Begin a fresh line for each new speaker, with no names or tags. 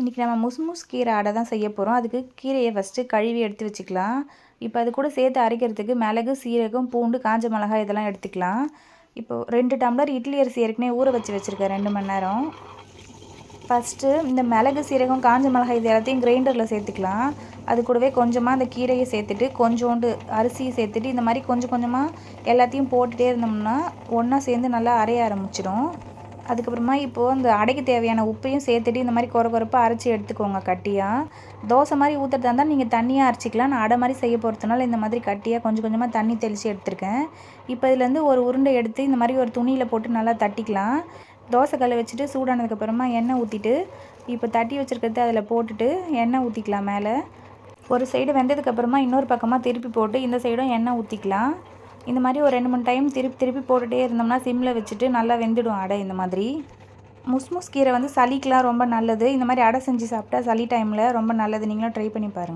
இன்றைக்கி நம்ம முஸ்முஸ் கீரை அடை தான் செய்ய போகிறோம் அதுக்கு கீரையை ஃபஸ்ட்டு கழுவி எடுத்து வச்சுக்கலாம். இப்போ அது கூட சேர்த்து அரைக்கிறதுக்கு மிளகு சீரகம் பூண்டு காஞ்ச மிளகாய் இதெல்லாம் எடுத்துக்கலாம். இப்போது ரெண்டு டம்ளர் இட்லி அரிசி ஏற்கனவே ஊற வச்சு வச்சுருக்கேன் ரெண்டு மணி நேரம். ஃபஸ்ட்டு இந்த மிளகு சீரகம் காஞ்ச மிளகாய் இது எல்லாத்தையும் கிரைண்டரில் சேர்த்துக்கலாம். அது கூடவே கொஞ்சமாக அந்த கீரையை சேர்த்துட்டு கொஞ்சோண்டு அரிசியை சேர்த்துட்டு இந்த மாதிரி கொஞ்சம் கொஞ்சமாக எல்லாத்தையும் போட்டுகிட்டே இருந்தோம்னா ஒன்றா சேர்ந்து நல்லா அரைய ஆரம்பிச்சிடும். அதுக்கப்புறமா இப்போது அந்த அடைக்கு தேவையான உப்பையும் சேர்த்துட்டு இந்த மாதிரி குறை குறைப்பாக அரைச்சி எடுத்துக்கோங்க கட்டியாக தோசை மாதிரி ஊற்றுறதா இருந்தால் நீங்கள் தண்ணியாக அரைச்சிக்கலாம். நான் அடை மாதிரி செய்ய போகிறதுனால இந்த மாதிரி கட்டியாக கொஞ்சம் கொஞ்சமாக தண்ணி தெளித்து எடுத்திருக்கேன். இப்போ இதுலேருந்து ஒரு உருண்டை எடுத்து இந்த மாதிரி ஒரு துணியில் போட்டு நல்லா தட்டிக்கலாம். தோசை கல்லை வச்சுட்டு சூடானதுக்கப்புறமா எண்ணெய் ஊற்றிட்டு இப்போ தட்டி வச்சுருக்கிறது அதில் போட்டுட்டு எண்ணெய் ஊற்றிக்கலாம் மேலே. ஒரு சைடு வெந்ததுக்கப்புறமா இன்னொரு பக்கமாக திருப்பி போட்டு இந்த சைடும் எண்ணெய் ஊற்றிக்கலாம் இந்த மாதிரி ஒரு ரெண்டு மூணு டைம் திருப்பி திருப்பி போட்டுகிட்டே இருந்தோம்னா சிம்மில் வச்சுட்டு நல்லா வெந்துடும் அடை இந்த மாதிரி. முஸ்முஸ் கீரை வந்து சளிக்கெலாம் ரொம்ப நல்லது. இந்த மாதிரி அடை செஞ்சு சாப்பிட்டா சளி டைமில் ரொம்ப நல்லது. நீங்களும் ட்ரை பண்ணி பாருங்கள்